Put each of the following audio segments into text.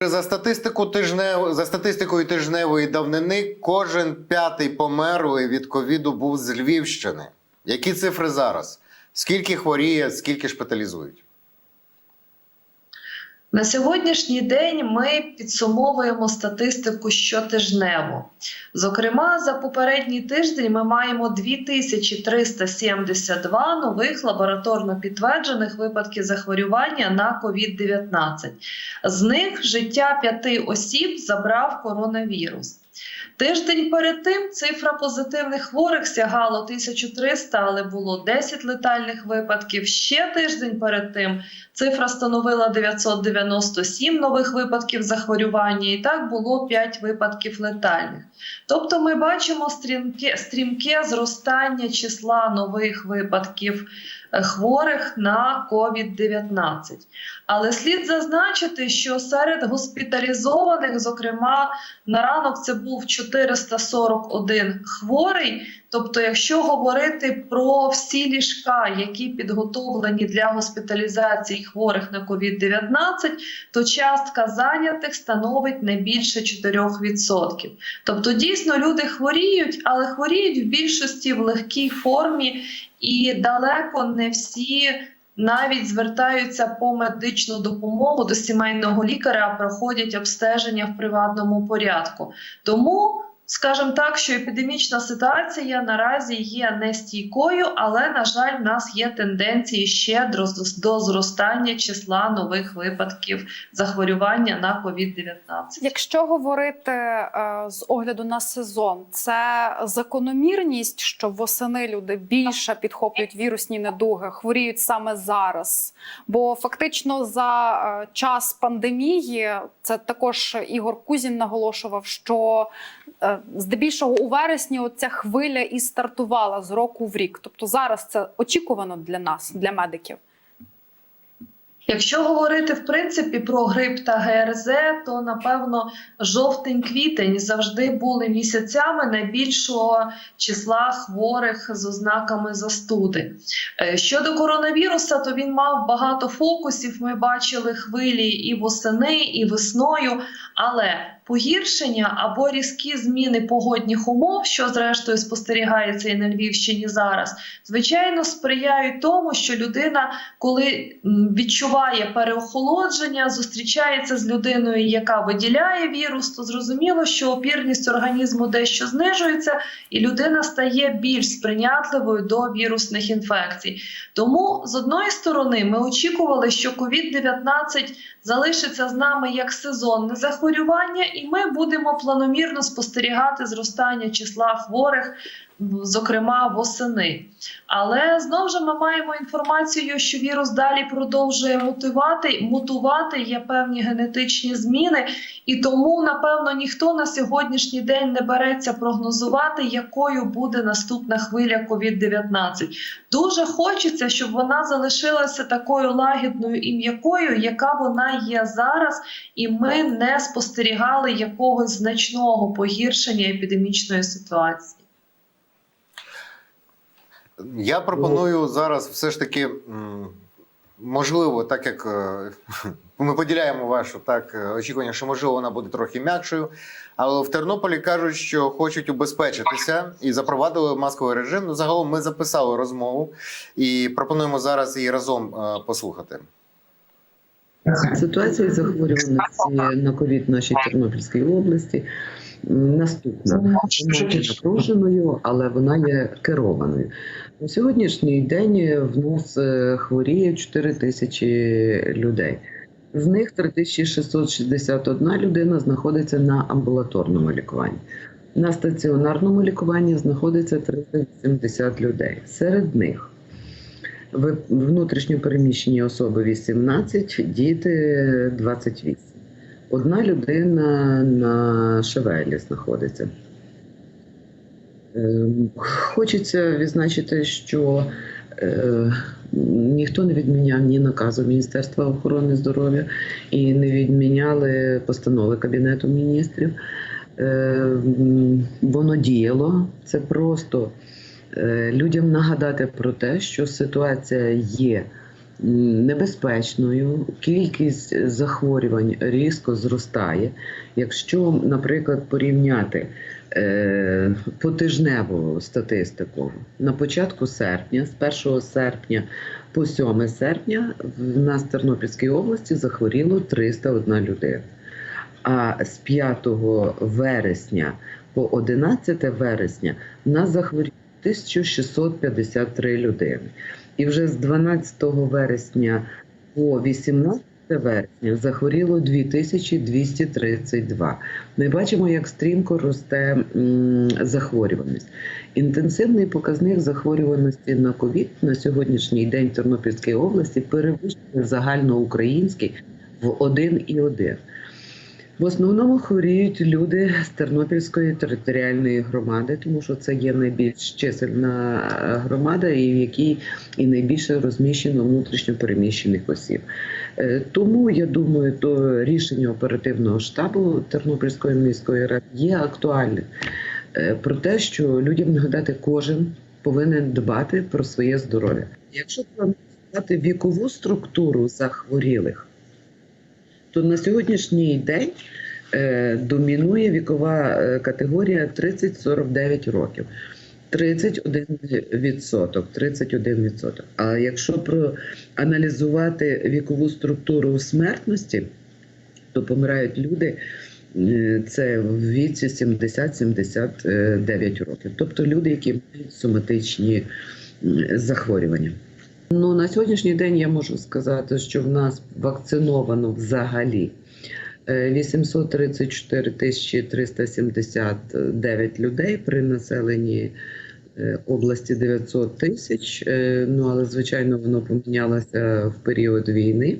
За статистику тижнев... за статистикою тижневої давнини, кожен п'ятий померлий від ковіду був з Львівщини. Які цифри зараз? Скільки хворіє, скільки шпиталізують? На сьогоднішній день ми підсумовуємо статистику щотижнево. Зокрема, за попередній тиждень ми маємо 2372 нових лабораторно підтверджених випадків захворювання на COVID-19. З них життя п'яти осіб забрав коронавірус. Тиждень перед тим цифра позитивних хворих сягала 1300, але було 10 летальних випадків. Ще тиждень перед тим цифра становила 997 нових випадків захворювання, і так було 5 випадків летальних. Тобто ми бачимо стрімке, стрімке зростання числа нових випадків хворих на COVID-19. Але слід зазначити, що серед госпіталізованих, зокрема, на ранок це був 441 хворий. Тобто, якщо говорити про всі ліжка, які підготовлені для госпіталізації хворих на COVID-19, то частка зайнятих становить не більше 4%. Тобто, дійсно люди хворіють, але хворіють в більшості в легкій формі, і далеко не всі навіть звертаються по медичну допомогу до сімейного лікаря, проходять обстеження в приватному порядку. Тому скажімо так, що епідемічна ситуація наразі є нестійкою, але на жаль, в нас є тенденції ще до до зростання числа нових випадків захворювання на COVID-19. Якщо говорити е, з огляду на сезон, це закономірність, що восени люди більше підхоплюють вірусні недуги, хворіють саме зараз. Бо фактично за е, час пандемії це також Ігор Кузін наголошував, що е, здебільшого у вересні оця хвиля і стартувала з року в рік. Тобто зараз це очікувано для нас, для медиків. Якщо говорити в принципі про грип та ГРЗ, то напевно жовтень-квітень завжди були місяцями найбільшого числа хворих з ознаками застуди. Е, Щодо коронавіруса, то він мав багато фокусів. Ми бачили хвилі і восени, і весною, але Погіршення або різкі зміни погодних умов, що зрештою спостерігається і на Львівщині зараз, звичайно, сприяють тому, що людина, коли відчуває переохолодження, зустрічається з людиною, яка виділяє вірус, то зрозуміло, що опірність організму дещо знижується, і людина стає більш сприйнятливою до вірусних інфекцій. Тому з одної сторони ми очікували, що COVID-19 залишиться з нами як сезонне захворювання, і ми будемо планомірно спостерігати зростання числа хворих, зокрема восени. Але знову ж ми маємо інформацію, що вірус далі продовжує мутувати, мутувати, є певні генетичні зміни, і тому, напевно, ніхто на сьогоднішній день не береться прогнозувати, якою буде наступна хвиля COVID-19. Дуже хочеться, щоб вона залишилася такою лагідною і м'якою, яка вона є зараз, і ми не спостерігали якогось значного погіршення епідемічної ситуації. Я пропоную зараз все ж таки, можливо, так як е, ми поділяємо вашу так е, очікування, що можливо вона буде трохи м'якшою. Але в Тернополі кажуть, що хочуть убезпечитися і запровадили масковий режим. Ну, загалом ми записали розмову і пропонуємо зараз її разом е, послухати. Ситуація захворюваності на ковід в нашій Тернопільській області наступна. Вона є напруженою, але вона є керованою. На сьогоднішній день в нас е, хворіє 4 тисячі людей. З них 3661 людина знаходиться на амбулаторному лікуванні. На стаціонарному лікуванні знаходиться 380 людей. Серед них внутрішньо переміщені особи 18, діти 28. Одна людина на Шевелі знаходиться. Ем, Хочеться відзначити, що е, ніхто не відміняв ні наказу Міністерства охорони здоров'я і не відміняли постанови Кабінету міністрів. Е, Воно діяло. Це просто е, людям нагадати про те, що ситуація є небезпечною, кількість захворювань різко зростає. Якщо, наприклад, порівняти потижневу статистику на початку серпня, з 1 серпня по 7 серпня, в нас в Тернопільській області захворіло 301 людина. А з 5 вересня по 11 вересня нас захворіло 1653 людини. І вже з 12 вересня по 18 вересня захворіло 2232. Ми бачимо, як стрімко росте захворюваність. Інтенсивний показник захворюваності на ковід на сьогоднішній день в Тернопільській області перевищує загальноукраїнський в 1,1. В основному хворіють люди з Тернопільської територіальної громади, тому що це є найбільш чисельна е, громада, і в якій і найбільше розміщено внутрішньо переміщених осіб. Е, Тому я думаю, то рішення оперативного штабу Тернопільської міської ради є актуальним Е, про те, що людям нагадати кожен повинен дбати про своє здоров'я. Якщо проаналізувати вікову структуру захворілих, то на сьогоднішній день е, домінує вікова е, категорія 30-49 років. 31%, 31%. А якщо проаналізувати вікову структуру смертності, то помирають люди е, це в віці 70-79 років. Тобто люди, які мають соматичні захворювання. Ну, на сьогоднішній день я можу сказати, що в нас вакциновано взагалі е, 834 тисячі 379 людей при населенні е, області 900 тисяч. Е, Ну, але звичайно воно помінялося в період війни.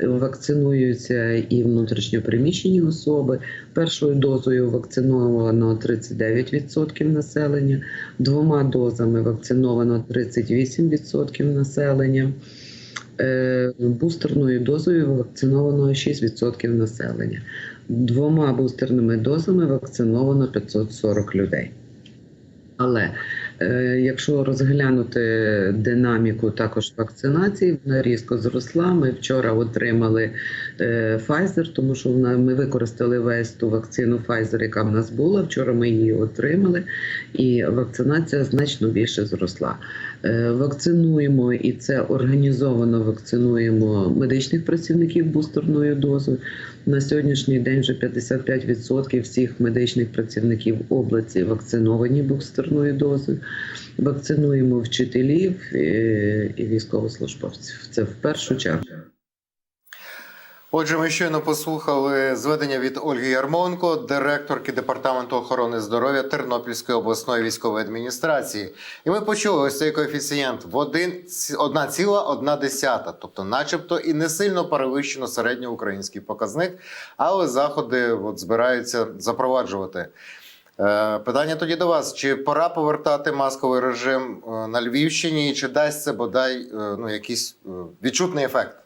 Е, Вакцинуються і внутрішньопереміщені особи. Першою дозою вакциновано 39% населення, двома дозами вакциновано 38% населення. Е, Бустерною дозою вакциновано 6% населення. Двома бустерними дозами вакциновано 540 людей. Але е, якщо розглянути динаміку також вакцинації, вона різко зросла. Ми вчора отримали е, Pfizer, тому що ми використали весь ту вакцину Pfizer, яка в нас була. Вчора ми її отримали, і вакцинація значно більше зросла. Е, вакцинуємо і це організовано вакцинуємо медичних працівників бустерною дозою. На сьогоднішній день вже 55% всіх медичних працівників області вакциновані бустерною дозою. Вакцинуємо вчителів е, і військовослужбовців. Це в першу чергу. Отже, ми щойно послухали зведення від Ольги Ярмонко, директорки департаменту охорони здоров'я Тернопільської обласної військової адміністрації. І ми почули ось цей коефіцієнт в 1,1, тобто, начебто, і не сильно перевищено середньоукраїнський показник, але заходи от, збираються запроваджувати. Е, Питання тоді до вас: чи пора повертати масковий режим е, на Львівщині, чи дасть це бодай е, ну, якийсь відчутний ефект?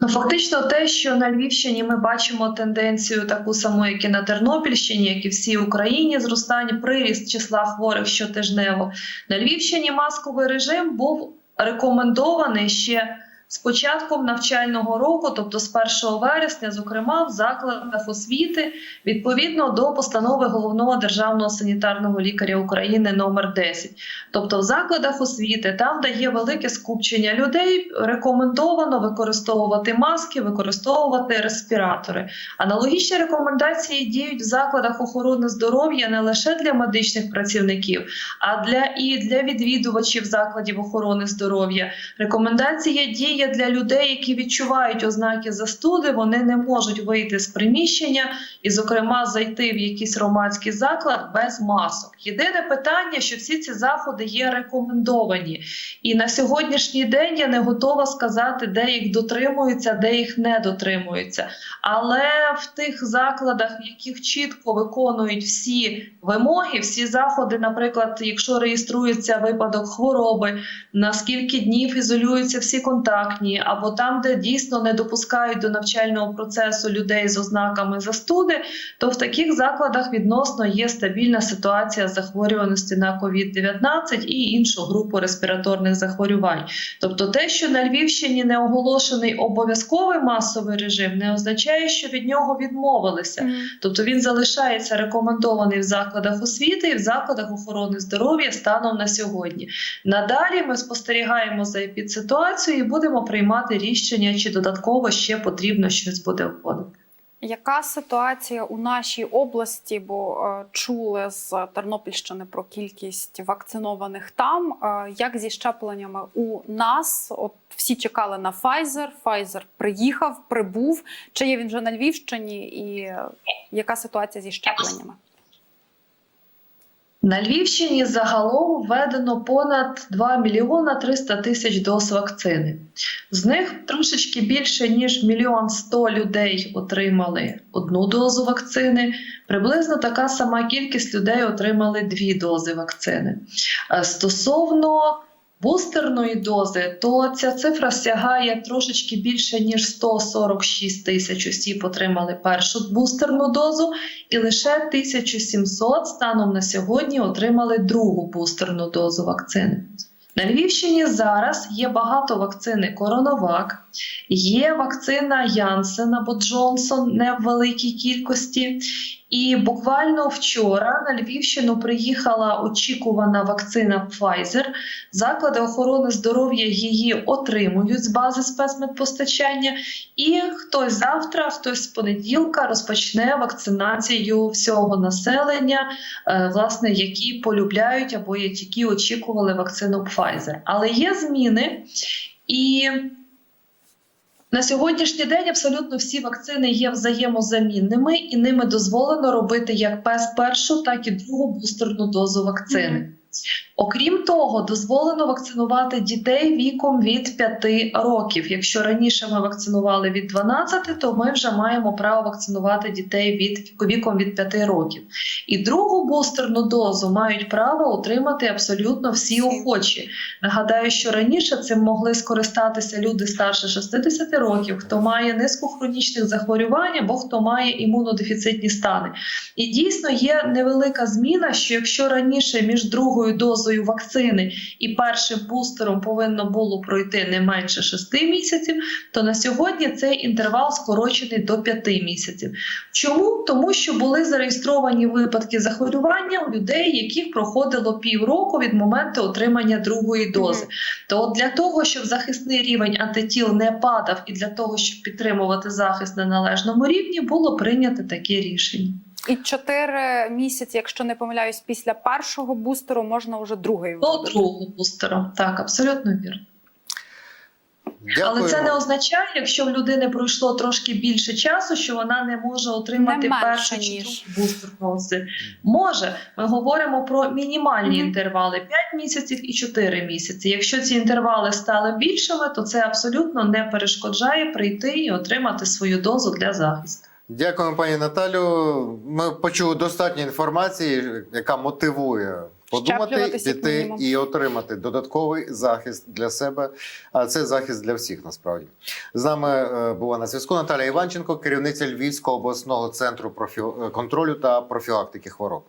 Ну, фактично, те, що на Львівщині ми бачимо тенденцію таку саму, як і на Тернопільщині, як і всій Україні, зростання приріст числа хворих щотижнево. На Львівщині масковий режим був рекомендований ще з початком навчального року, тобто з 1 вересня, зокрема в закладах освіти, відповідно до постанови головного державного санітарного лікаря України номер 10. Тобто, в закладах освіти, там, де є велике скупчення людей, рекомендовано використовувати маски, використовувати респіратори. Аналогічні рекомендації діють в закладах охорони здоров'я не лише для медичних працівників, а для і для відвідувачів закладів охорони здоров'я. Рекомендація діє для людей, які відчувають ознаки застуди, вони не можуть вийти з приміщення і, зокрема, зайти в якийсь громадський заклад без масок. Єдине питання, що всі ці заходи є рекомендовані, і на сьогоднішній день я не готова сказати, де їх дотримуються, де їх не дотримуються. Але в тих закладах, в яких чітко виконують всі вимоги, всі заходи, наприклад, якщо реєструється випадок хвороби, на скільки днів ізолюються всі контакти. Контактні, або там, де дійсно не допускають до навчального процесу людей з ознаками застуди, то в таких закладах відносно є стабільна ситуація захворюваності на COVID-19 і іншу групу респіраторних захворювань. Тобто, те, що на Львівщині не оголошений обов'язковий масовий режим, не означає, що від нього відмовилися. Тобто він залишається рекомендований в закладах освіти і в закладах охорони здоров'я станом на сьогодні. Надалі ми спостерігаємо за епідситуацією і будемо приймати рішення, чи додатково ще потрібно щось буде вводити. Яка ситуація у нашій області? Бо е, чули з Тернопільщини про кількість вакцинованих там. Е, як зі щепленнями у нас? От всі чекали на Pfizer, Pfizer приїхав, прибув. Чи є він вже на Львівщині? І е, яка ситуація зі щепленнями? На Львівщині загалом введено понад 2 мільйона 300 тисяч доз вакцини. З них трошечки більше ніж мільйон 100 людей отримали одну дозу вакцини. Приблизно така сама кількість людей отримали дві дози вакцини. Е, Стосовно бустерної дози, то ця цифра сягає трошечки більше ніж 146 тисяч осіб отримали першу бустерну дозу, і лише 1700 станом на сьогодні отримали другу бустерну дозу вакцини. На Львівщині зараз є багато вакцини Коронавак, є вакцина Янсен або Джонсон не в великій кількості. І буквально вчора на Львівщину приїхала очікувана вакцина Pfizer. Заклади охорони здоров'я її отримують з бази спецмедпостачання. І хтось завтра, хтось з понеділка розпочне вакцинацію всього населення, е, власне, які полюбляють або які очікували вакцину Pfizer. Але є зміни, і на сьогоднішній день абсолютно всі вакцини є взаємозамінними, і ними дозволено робити як першу, так і другу бустерну дозу вакцини. Окрім того, дозволено вакцинувати дітей віком від 5 років. Якщо раніше ми вакцинували від 12, то ми вже маємо право вакцинувати дітей від віком від 5 років. І другу бустерну дозу мають право отримати абсолютно всі охочі. Нагадаю, що раніше цим могли скористатися люди старше 60 років, хто має низку хронічних захворювань або хто має імунодефіцитні стани. І дійсно є невелика зміна, що якщо раніше між другою дозою вакцини і першим бустером повинно було пройти не менше 6 місяців, то на сьогодні цей інтервал скорочений до 5 місяців. Чому? Тому що були зареєстровані випадки захворювання у людей, яких проходило півроку від моменту отримання другої дози. То для того, щоб захисний рівень антитіл не падав, і для того, щоб підтримувати захист на належному рівні, було прийнято таке рішення. І чотири місяці, якщо не помиляюсь, після першого бустеру можна вже другий До другого бустера. Так, абсолютно вірно. Дякую. Але це не означає, якщо в людини пройшло трошки більше часу, що вона не може отримати Не першу чи ніж. другу бустерну дози. Може, ми говоримо про мінімальні Мгм. інтервали 5 місяців і 4 місяці. Якщо ці інтервали стали більшими, то це абсолютно не перешкоджає прийти і отримати свою дозу для захисту. Дякуємо, пані Наталю. Ми почули достатньо інформації, яка мотивує подумати, піти і отримати додатковий захист для себе. А це захист для всіх насправді. З нами е, була на зв'язку Наталія Іванченко, керівниця Львівського обласного центру профі... контролю та профілактики хвороб.